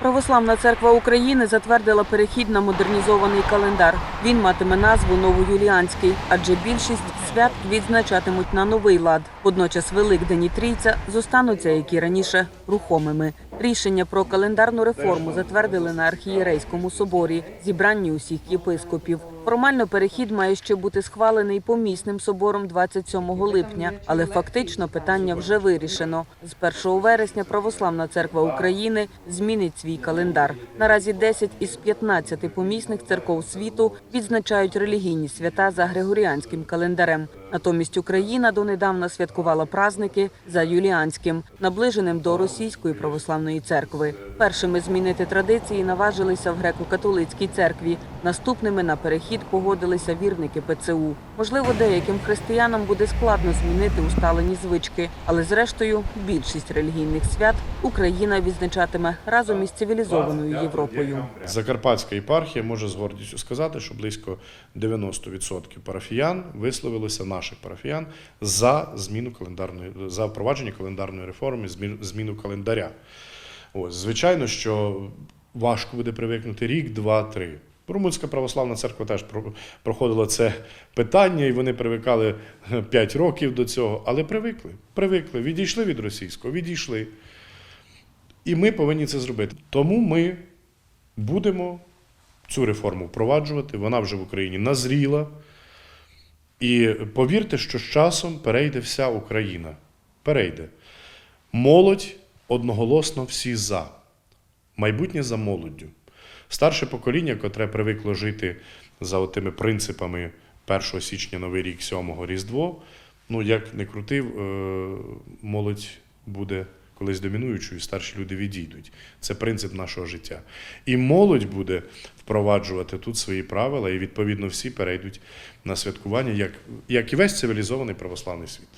Православна церква України затвердила перехід на модернізований календар. Він матиме назву Новоюліанський, адже більшість свят відзначатимуть на новий лад. Водночас Великдень і Трійця зостануться, як і раніше, рухомими. Рішення про календарну реформу затвердили на архієрейському соборі, зібранні усіх єпископів. Формально перехід має ще бути схвалений помісним собором 27 липня, але фактично питання вже вирішено. З 1 вересня Православна церква України змінить свій календар. Наразі 10 із 15 помісних церков світу відзначають релігійні свята за григоріанським календарем. Натомість Україна донедавна святкувала праздники за юліанським, наближеним до російської православної церкви. Першими змінити традиції наважилися в греко-католицькій церкві. Наступними на перехід погодилися вірники ПЦУ. Можливо, деяким християнам буде складно змінити усталені звички, але зрештою більшість релігійних свят Україна відзначатиме разом із цивілізованою Європою. Закарпатська єпархія може з гордістю сказати, що близько 90% парафіян висловилися наших парафіян за зміну календарної за впровадження календарної реформи, зміну календаря. Ось, звичайно, що важко буде привикнути рік, два, три. Румунська православна церква теж проходила це питання, і вони привикали 5 років до цього, але привикли. Привикли, відійшли від російського, відійшли. І ми повинні це зробити. Тому ми будемо цю реформу впроваджувати. Вона вже в Україні назріла. І повірте, що з часом перейде вся Україна. Перейде. Молодь одноголосно всі за. Майбутнє за молоддю. Старше покоління, котре привикло жити за тими принципами 1 січня Новий рік, 7 Різдво, ну як не крутив, е, молодь буде колись домінуючою, старші люди відійдуть. Це принцип нашого життя. І молодь буде впроваджувати тут свої правила, і відповідно всі перейдуть на святкування, як, як і весь цивілізований православний світ.